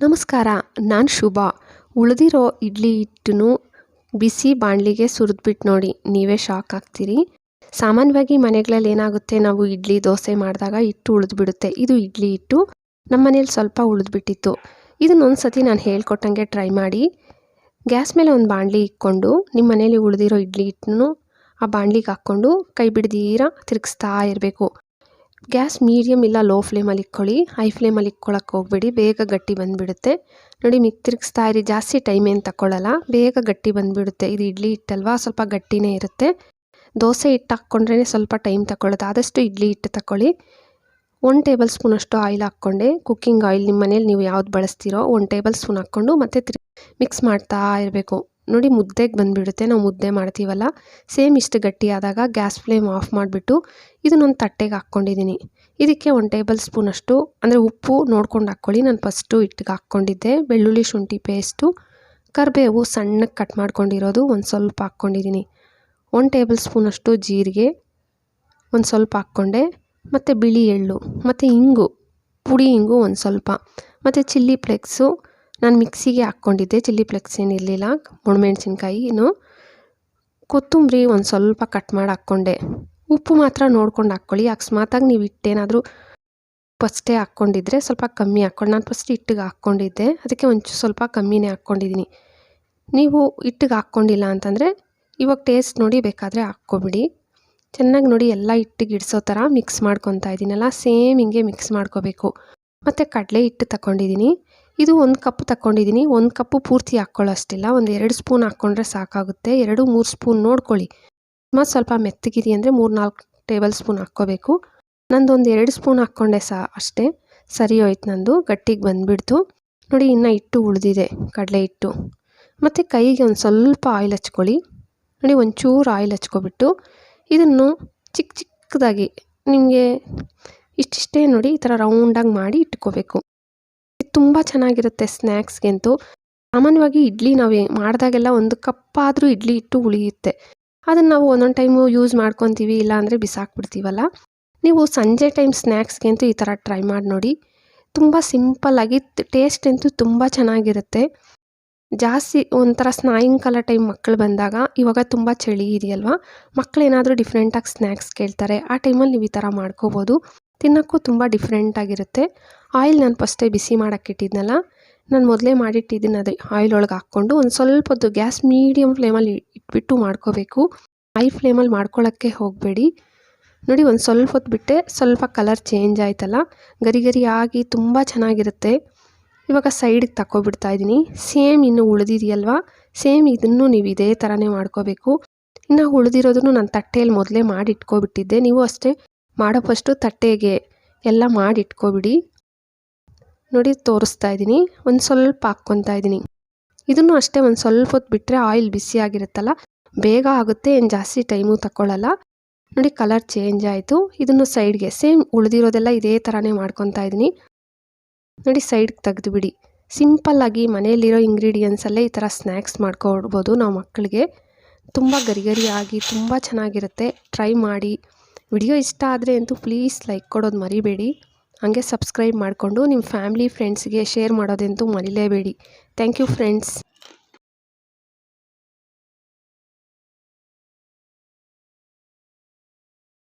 ನಮಸ್ಕಾರ, ನಾನು ಶುಭ. ಉಳಿದಿರೋ ಇಡ್ಲಿ ಹಿಟ್ಟನ್ನು ಬಿಸಿ ಬಾಣಲಿಗೆ ಸುರಿದ್ಬಿಟ್ಟು ನೋಡಿ, ನೀವೇ ಶಾಕ್ ಆಗ್ತೀರಿ. ಸಾಮಾನ್ಯವಾಗಿ ಮನೆಗಳಲ್ಲಿ ಏನಾಗುತ್ತೆ, ನಾವು ಇಡ್ಲಿ ದೋಸೆ ಮಾಡಿದಾಗ ಹಿಟ್ಟು ಉಳಿದ್ಬಿಡುತ್ತೆ. ಇದು ಇಡ್ಲಿ ಹಿಟ್ಟು ನಮ್ಮ ಮನೇಲಿ ಸ್ವಲ್ಪ ಉಳಿದ್ಬಿಟ್ಟಿತ್ತು. ಇದನ್ನೊಂದು ಸತಿ ನಾನು ಹೇಳ್ಕೊಟ್ಟಂಗೆ ಟ್ರೈ ಮಾಡಿ. ಗ್ಯಾಸ್ ಮೇಲೆ ಒಂದು ಬಾಣಲಿ ಇಕ್ಕೊಂಡು ನಿಮ್ಮ ಮನೇಲಿ ಉಳಿದಿರೋ ಇಡ್ಲಿ ಹಿಟ್ಟನ್ನು ಆ ಬಾಣಲಿಗೆ ಹಾಕ್ಕೊಂಡು ಕೈ ಬಿಡ್ದೀರ ತಿರುಗಿಸ್ತಾ ಇರಬೇಕು. ಗ್ಯಾಸ್ ಮೀಡಿಯಮ್ ಇಲ್ಲ ಲೋ ಫ್ಲೇಮಲ್ಲಿ ಇಕ್ಕೊಳ್ಳಿ. ಹೈ ಫ್ಲೇಮಲ್ಲಿ ಇಕ್ಕೊಳಕ್ಕೆ ಹೋಗ್ಬೇಡಿ. ಬೇಗ ಗಟ್ಟಿ ಬಂದುಬಿಡುತ್ತೆ. ನೋಡಿ ಮಿಕ್ ತಿರುಗಿಸ್ತಾ ಇರಿ. ಜಾಸ್ತಿ ಟೈಮ್ ಏನು ತಗೊಳ್ಳಲ್ಲ ಬೇಗ ಗಟ್ಟಿ ಬಂದುಬಿಡುತ್ತೆ. ಇದು ಇಡ್ಲಿ ಹಿಟ್ಟಲ್ವಾ? ಸ್ವಲ್ಪ ಗಟ್ಟಿನೇ ಇರುತ್ತೆ. ದೋಸೆ ಹಿಟ್ಟು ಹಾಕ್ಕೊಂಡ್ರೇ ಸ್ವಲ್ಪ ಟೈಮ್ ತಗೊಳ್ಳುತ್ತೆ ಆದಷ್ಟು ಇಡ್ಲಿ ಹಿಟ್ಟು ತಗೊಳ್ಳಿ ಒನ್ ಟೇಬಲ್ ಸ್ಪೂನಷ್ಟು ಆಯಿಲ್ ಹಾಕ್ಕೊಂಡೆ. ಕುಕ್ಕಿಂಗ್ ಆಯಿಲ್ ನಿಮ್ಮ ಮನೇಲಿ ನೀವು ಯಾವ್ದು ಬಳಸ್ತೀರೋ, ಒನ್ ಟೇಬಲ್ ಸ್ಪೂನ್ ಹಾಕ್ಕೊಂಡು ಮತ್ತೆ ಮಿಕ್ಸ್ ಮಾಡ್ತಾ ಇರಬೇಕು. ನೋಡಿ ಮುದ್ದೆಗೆ ಬಂದುಬಿಡುತ್ತೆ, ನಾವು ಮುದ್ದೆ ಮಾಡ್ತೀವಲ್ಲ? ಸೇಮ್ ಇಷ್ಟು ಗಟ್ಟಿ ಆದಾಗ ಗ್ಯಾಸ್ ಫ್ಲೇಮ್ ಆಫ್ ಮಾಡಿಬಿಟ್ಟು ಇದನ್ನೊಂದು ತಟ್ಟೆಗೆ ಹಾಕ್ಕೊಂಡಿದ್ದೀನಿ ಇದಕ್ಕೆ ಒಂದು ಟೇಬಲ್ ಸ್ಪೂನಷ್ಟು ಅಂದರೆ ಉಪ್ಪು ನೋಡ್ಕೊಂಡು ಹಾಕ್ಕೊಳ್ಳಿ ನಾನು ಫಸ್ಟು ಹಿಟ್ಟಿಗೆ ಹಾಕ್ಕೊಂಡಿದ್ದೆ. ಬೆಳ್ಳುಳ್ಳಿ, ಶುಂಠಿ ಪೇಸ್ಟು, ಕರಿಬೇವು ಸಣ್ಣಗೆ ಕಟ್ ಮಾಡ್ಕೊಂಡಿರೋದು ಒಂದು ಸ್ವಲ್ಪ ಹಾಕ್ಕೊಂಡಿದ್ದೀನಿ ಒಂದು ಟೇಬಲ್ ಸ್ಪೂನಷ್ಟು ಜೀರಿಗೆ, ಒಂದು ಸ್ವಲ್ಪ ಹಾಕ್ಕೊಂಡೆ. ಮತ್ತು ಬಿಳಿ ಎಳ್ಳು, ಮತ್ತು ಇಂಗು, ಪುಡಿ ಇಂಗು ಒಂದು ಸ್ವಲ್ಪ. ಮತ್ತು ಚಿಲ್ಲಿ ಫ್ಲೆಕ್ಸು ನಾನು ಮಿಕ್ಸಿಗೆ ಹಾಕ್ಕೊಂಡಿದ್ದೆ, ಚಿಲ್ಲಿ ಫ್ಲೆಕ್ಸ್ ಏನಿರಲಿಲ್ಲ ಒಣಮೆಣ್ಸಿನ್ಕಾಯಿನು ಕೊತ್ತಂಬರಿ ಒಂದು ಸ್ವಲ್ಪ ಕಟ್ ಮಾಡಿ ಹಾಕ್ಕೊಂಡೆ. ಉಪ್ಪು ಮಾತ್ರ ನೋಡ್ಕೊಂಡು ಹಾಕ್ಕೊಳ್ಳಿ ಅಕಸ್ಮಾತಾಗಿ ನೀವು ಹಿಟ್ಟೇನಾದರೂ ಫಸ್ಟೇ ಹಾಕ್ಕೊಂಡಿದ್ರೆ ಸ್ವಲ್ಪ ಕಮ್ಮಿ ಹಾಕ್ಕೊಂಡು ನಾನು ಫಸ್ಟ್ ಹಿಟ್ಟಿಗೆ ಹಾಕ್ಕೊಂಡಿದ್ದೆ, ಅದಕ್ಕೆ ಒಂಚೂರು ಸ್ವಲ್ಪ ಕಮ್ಮಿನೇ ಹಾಕ್ಕೊಂಡಿದ್ದೀನಿ ನೀವು ಹಿಟ್ಟಿಗೆ ಹಾಕ್ಕೊಂಡಿಲ್ಲ ಅಂತಂದರೆ ಇವಾಗ ಟೇಸ್ಟ್ ನೋಡಿ ಬೇಕಾದರೆ ಹಾಕ್ಕೊಬಿಡಿ. ಚೆನ್ನಾಗಿ ನೋಡಿ ಎಲ್ಲ ಹಿಟ್ಟಿಗೆ ಇಡಿಸೋ ಥರ ಮಿಕ್ಸ್ ಮಾಡ್ಕೊತಾ ಇದ್ದೀನಲ್ಲ ಸೇಮ್ ಹಿಂಗೆ ಮಿಕ್ಸ್ ಮಾಡ್ಕೋಬೇಕು. ಮತ್ತು ಕಡಲೆ ಹಿಟ್ಟು ತಗೊಂಡಿದ್ದೀನಿ ಇದು ಒಂದು ಕಪ್ ತಗೊಂಡಿದ್ದೀನಿ ಒಂದು ಕಪ್ಪು ಪೂರ್ತಿ ಹಾಕ್ಕೊಳ್ಳೋಷ್ಟಿಲ್ಲ. ಒಂದು ಎರಡು ಸ್ಪೂನ್ ಹಾಕ್ಕೊಂಡ್ರೆ ಸಾಕಾಗುತ್ತೆ. ಎರಡು, ಮೂರು ಸ್ಪೂನ್ ನೋಡ್ಕೊಳ್ಳಿ. ಮತ್ತು ಸ್ವಲ್ಪ ಅಂದರೆ ಮೂರು, ನಾಲ್ಕು ಟೇಬಲ್ ಸ್ಪೂನ್ ಹಾಕ್ಕೋಬೇಕು. ನಂದು ಒಂದು ಎರಡು ಸ್ಪೂನ್ ಹಾಕ್ಕೊಂಡೆ ಸಾ, ಅಷ್ಟೇ. ಸರಿ ಹೋಯ್ತು ನಂದು. ಗಟ್ಟಿಗೆ ಬಂದುಬಿಡ್ತು. ನೋಡಿ, ಇನ್ನು ಹಿಟ್ಟು ಉಳಿದಿದೆ. ಕಡಲೆ ಹಿಟ್ಟು. ಮತ್ತು ಕೈಗೆ ಒಂದು ಸ್ವಲ್ಪ ಆಯಿಲ್ ಹಚ್ಕೊಳ್ಳಿ. ನೋಡಿ, ಒಂಚೂರು ಆಯಿಲ್ ಹಚ್ಕೊಬಿಟ್ಟು ಇದನ್ನು ಚಿಕ್ಕ ಚಿಕ್ಕದಾಗಿ ನಿಮಗೆ ಇಷ್ಟಿಷ್ಟೇ ನೋಡಿ, ಈ ಥರ ರೌಂಡಾಗಿ ಮಾಡಿ ಇಟ್ಕೋಬೇಕು. ತುಂಬ ಚೆನ್ನಾಗಿರುತ್ತೆ ಸ್ನ್ಯಾಕ್ಸ್ಗೆಂತೂ ಸಾಮಾನ್ಯವಾಗಿ ಇಡ್ಲಿ ನಾವು ಮಾಡಿದಾಗೆಲ್ಲ ಒಂದು ಕಪ್ಪಾದರೂ ಇಡ್ಲಿ ಇಟ್ಟು ಉಳಿಯುತ್ತೆ. ಅದನ್ನು ನಾವು ಒಂದೊಂದು ಟೈಮು ಯೂಸ್ ಮಾಡ್ಕೊತೀವಿ, ಇಲ್ಲಾಂದರೆ ಬಿಸಾಕ್ಬಿಡ್ತೀವಲ್ಲ. ನೀವು ಸಂಜೆ ಟೈಮ್ ಸ್ನ್ಯಾಕ್ಸ್ಗೆ ಅಂತೂ ಈ ಥರ ಟ್ರೈ ಮಾಡಿ ನೋಡಿ. ತುಂಬ ಸಿಂಪಲ್ಲಾಗಿ ಟೇಸ್ಟ್ ಅಂತೂ ತುಂಬ ಚೆನ್ನಾಗಿರುತ್ತೆ. ಜಾಸ್ತಿ ಒಂಥರ ಸಾಯಂಕಾಲ ಟೈಮ್ ಮಕ್ಕಳು ಬಂದಾಗ ಇವಾಗ ತುಂಬ ಚಳಿ ಇದೆಯಲ್ವ? ಮಕ್ಕಳೇನಾದರೂ ಡಿಫ್ರೆಂಟಾಗಿ ಸ್ನ್ಯಾಕ್ಸ್ ಕೇಳ್ತಾರೆ. ಆ ಟೈಮಲ್ಲಿ ನೀವು ಈ ಥರ ಮಾಡ್ಕೋಬೋದು. ತಿನ್ನೋಕ್ಕೂ ತುಂಬ ಡಿಫ್ರೆಂಟಾಗಿರುತ್ತೆ ಆಯಿಲ್ ನಾನು ಫಸ್ಟೇ ಬಿಸಿ ಮಾಡೋಕ್ಕಿಟ್ಟಿದ್ನಲ್ಲ ನಾನು ಮೊದಲೇ ಮಾಡಿಟ್ಟಿದ್ದೀನಿ ಅದೇ ಆಯಿಲ್ ಒಳಗೆ ಹಾಕ್ಕೊಂಡು ಒಂದು ಸ್ವಲ್ಪ ಹೊತ್ತು ಗ್ಯಾಸ್ ಮೀಡಿಯಮ್ ಫ್ಲೇಮಲ್ಲಿ ಇಟ್ಬಿಟ್ಟು ಮಾಡ್ಕೋಬೇಕು. ಹೈ ಫ್ಲೇಮಲ್ಲಿ ಮಾಡ್ಕೊಳ್ಳೋಕ್ಕೆ ಹೋಗಬೇಡಿ. ನೋಡಿ ಒಂದು ಸ್ವಲ್ಪ ಹೊತ್ತು ಬಿಟ್ಟೆ ಸ್ವಲ್ಪ ಕಲರ್ ಚೇಂಜ್ ಆಯ್ತಲ್ಲ, ಗರಿ ಗರಿ ಆಗಿ ತುಂಬ ಚೆನ್ನಾಗಿರುತ್ತೆ. ಇವಾಗ ಸೈಡಿಗೆ ತಗೊಬಿಡ್ತಾ ಇದ್ದೀನಿ ಸೇಮ್ ಇನ್ನು ಉಳಿದಿದೆಯಲ್ವಾ? ಸೇಮ್ ಇದನ್ನು ನೀವು ಇದೇ ಥರನೇ ಮಾಡ್ಕೋಬೇಕು. ಇನ್ನು ಉಳಿದಿರೋದನ್ನು ನಾನು ತಟ್ಟೆಯಲ್ಲಿ ಮೊದಲೇ ಮಾಡಿ ಇಟ್ಕೊಬಿಟ್ಟಿದ್ದೆ ನೀವು ಅಷ್ಟೇ ಮಾಡೋ ಫಸ್ಟು ತಟ್ಟೆಗೆ ಎಲ್ಲ ಮಾಡಿ ಇಟ್ಕೊಬಿಡಿ. ನೋಡಿ, ತೋರಿಸ್ತಾ ಇದ್ದೀನಿ. ಒಂದು ಸ್ವಲ್ಪ ಹಾಕ್ಕೊತಾ ಇದ್ದೀನಿ. ಇದನ್ನು ಅಷ್ಟೇ ಒಂದು ಸ್ವಲ್ಪ ಹೊತ್ತು ಬಿಟ್ಟರೆ ಆಯಿಲ್ ಬಿಸಿ ಆಗಿರುತ್ತಲ್ಲ, ಬೇಗ ಆಗುತ್ತೆ, ಏನು ಜಾಸ್ತಿ ಟೈಮು ತಗೊಳ್ಳಲ್ಲ ನೋಡಿ, ಕಲರ್ ಚೇಂಜ್ ಆಯಿತು. ಇದನ್ನು ಸೈಡ್ಗೆ ಸೇಮ್ ಉಳಿದಿರೋದೆಲ್ಲ ಇದೇ ಥರನೇ ಮಾಡ್ಕೊತಾ ಇದ್ದೀನಿ. ನೋಡಿ, ಸೈಡ್ಗೆ ತೆಗೆದುಬಿಡಿ. ಸಿಂಪಲ್ಲಾಗಿ ಮನೆಯಲ್ಲಿರೋ ಇಂಗ್ರೀಡಿಯೆಂಟ್ಸಲ್ಲೇ ಈ ಥರ ಸ್ನ್ಯಾಕ್ಸ್ ಮಾಡ್ಕೊಡ್ಬೋದು ನಾವು ಮಕ್ಕಳಿಗೆ. ತುಂಬ ಗರಿಗರಿಯಾಗಿ ಗರಿ ತುಂಬ ಚೆನ್ನಾಗಿರುತ್ತೆ. ಟ್ರೈ ಮಾಡಿ. ವಿಡಿಯೋ ಇಷ್ಟ ಆದರೆ ಅಂತೂ ಪ್ಲೀಸ್ ಲೈಕ್ ಕೊಡೋದು ಮರಿಬೇಡಿ. ಹಾಗೆ ಸಬ್ಸ್ಕ್ರೈಬ್ ಮಾಡಿಕೊಂಡು ನಿಮ್ಮ ಫ್ಯಾಮ್ಲಿ ಫ್ರೆಂಡ್ಸ್ಗೆ ಶೇರ್ ಮಾಡೋದಂತೂ ಮರಿಲೇಬೇಡಿ. Thank you friends